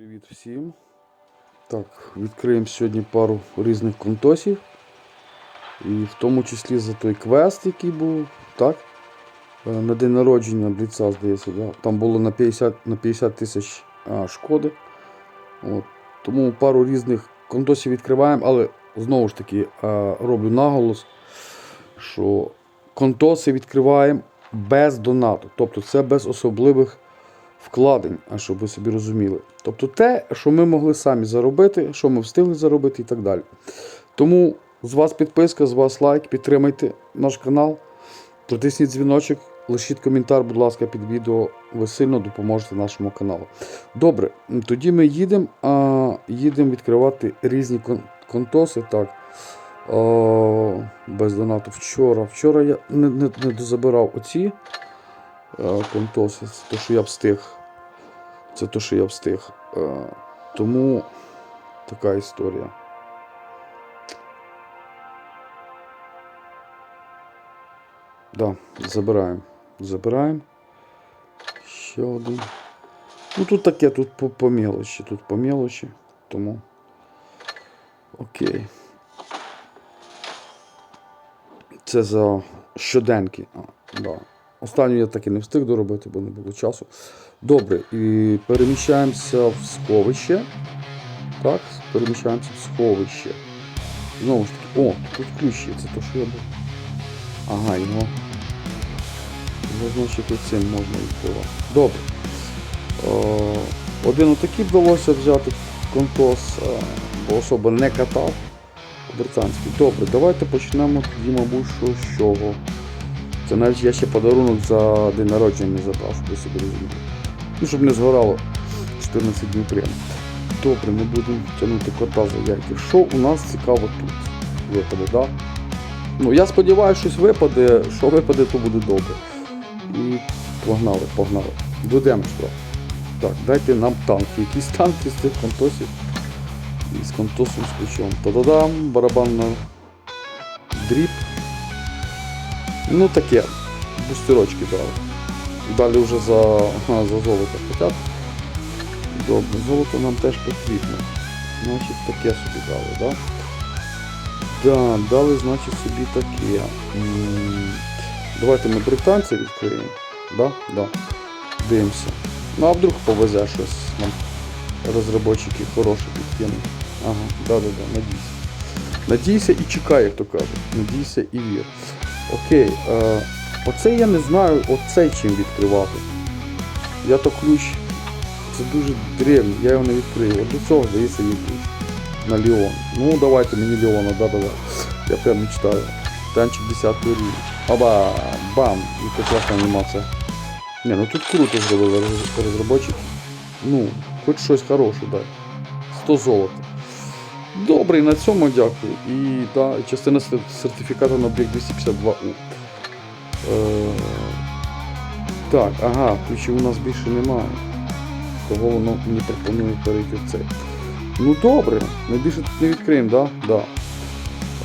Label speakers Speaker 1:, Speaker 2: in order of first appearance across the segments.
Speaker 1: Привіт всім. Так, відкриємо сьогодні пару різних контосів. І в тому числі за той квест, який був, так? Е, На день народження Бліца, здається, да? там було на 50 на 50 тисяч а, шкоди. От. Тому пару різних контосів відкриваємо, але знову ж таки а, роблю наголос, що контоси відкриваємо без донату. Тобто це без особливих вкладень, а щоб ви собі розуміли. Тобто те, що ми могли самі заробити, що ми встигли заробити і так далі. Тому з вас підписка, з вас лайк, підтримайте наш канал, протисніть дзвіночок, лишіть коментар, будь ласка, під відео. Ви сильно допоможете нашому каналу. Добре, тоді ми їдемо, а, їдемо відкривати різні кон- контоси. Так. О, без донату вчора. Вчора я не, не, не дозабирав оці контоси. Це те, що я встиг. Це те, що я встиг. Тому така історія. Да, забираємо. Забираємо. Ще один. Ну тут таке, тут по, по мелочі, тут по мелочі. Тому. Окей. Це за щоденки. А, да. Останню я так і не встиг доробити, бо не було часу. Добре, і переміщаємося в сховище. Так, переміщаємося в сховище. Знову ж таки, о, тут ключ є, це то, що я був. Ага, його. Його, значить, оцим можна відкривати. Добре. О, один отакий вдалося взяти контос, е, бо особа не катав британський. Добре, давайте почнемо тоді, мабуть, що з чого. Це навіть я ще подарунок за день народження не забрав, щоб собі розуміли. Ну, щоб не згорало 14 днів прямо. Добре, ми будемо тягнути кота за яйки. Що у нас цікаво тут? Випаде, так? Да? Ну, я сподіваюся, щось випаде, що випаде, то буде добре. І погнали, погнали. Додемо що. Так, дайте нам танки. Якісь танки з цих контосів. І з контосом з ключом. Та-да-дам, барабан на дріб. Ну таке. Бустерочки дали. Далі вже за, за золото хотять. Добре, золото нам теж потрібно. Значить таке собі дали, так? Да? Да, дали, значить, собі таке. Давайте ми британця відкриємо. Да? Да. Дивимося. Ну а вдруг повезе щось нам розробники хороші підкинуть. Ага, да-да-да, надійся. Надійся і чекай, як то кажуть. Надійся і вір. Окей, е, оце я не знаю, оцей чим відкривати. Я то ключ. Це дуже древній, я його не відкрию. От до цього здається є ключ. На Леон. Ну давайте мені Леона, да-да-да. Я прям мечтаю. Танчик 10 рівень. Оба! Бам! Яка класна анімація. Не, ну тут круто зробили роз- розробники. Ну, хоч щось хороше, дай. 100 золота. Добре, на цьому дякую. І та, частина сер- сертифікату на об'єкт 252У. Е, так, ага, ключів у нас більше немає. Того воно мені пропонує перейти в цей. Ну добре, ми більше тут не відкриємо, да? Да.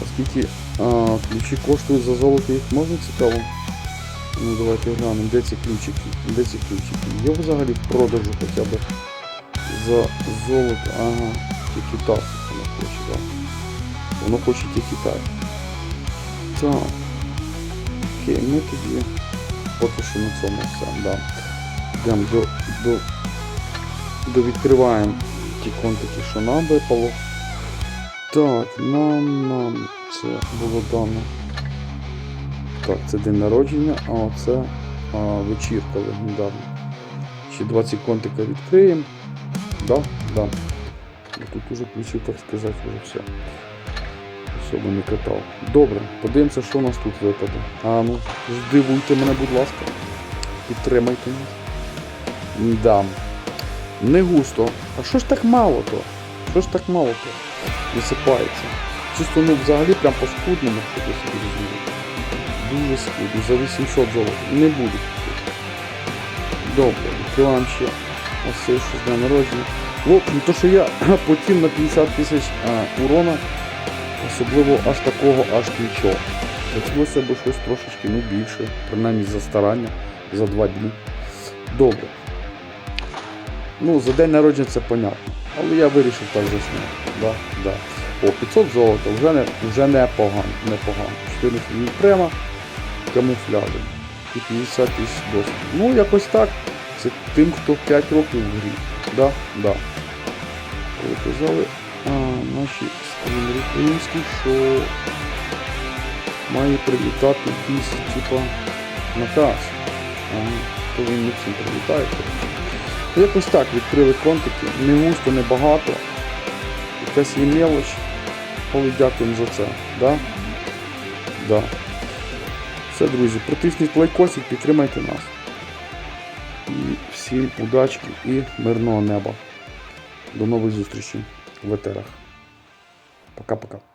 Speaker 1: А скільки а, ключі коштують за золото, їх можна цікаво? Ну давайте глянемо, де ці ключики, де ці ключики. Є взагалі в продажу хоча б за золото. Ага, тільки так так. Воно хоче тільки так. Так. Окей, ми тоді поки що на цьому все, да. Йдемо до, до, до відкриваємо ті контики, що нам випало. Так, нам, нам це було дано. Так, це день народження, а оце а, вечірка легендарна. Ще 20 контика відкриємо. Да? Да. Ну, Тут уже ключів, так сказати, вже все. Особо не катав. Добре, подивимося, що у нас тут випаде. А ну, здивуйте мене, будь ласка. Підтримайте нас. Да. Не густо. А що ж так мало то? Що ж так мало то? Висипається. Чисто ну взагалі прям по скудному, щоб ви собі розуміли. Дуже скудно, за 800 золота. Не буде. Добре, відкриваємо ще ось це що з дня народження. Ну, то, що я потім на 50 тисяч урона, особливо аж такого, аж нічого. Хотілося б щось трошечки ну, більше, принаймні за старання, за два дні. Добре. Ну, за день народження це понятно. Але я вирішив так засняти. Да, да. О, 500 золота, вже, не, вже непогано, непогано. 14 днів према, камуфляжем. І 50 тисяч досвіду. Ну, якось так. Це тим, хто 5 років в грі. Да, да. Казали, а, наші скрінери українські, що має прилітати якийсь, типа, наказ. Не всім прилітає. Якось так відкрили контики. Не густо, не багато. Якась є мелоч. Але дякуємо за це. Да? Да. Все, друзі, притисніть лайкосик, підтримайте нас. І всім удачки і мирного неба. До нових зустрічей в етерах. Пока-пока.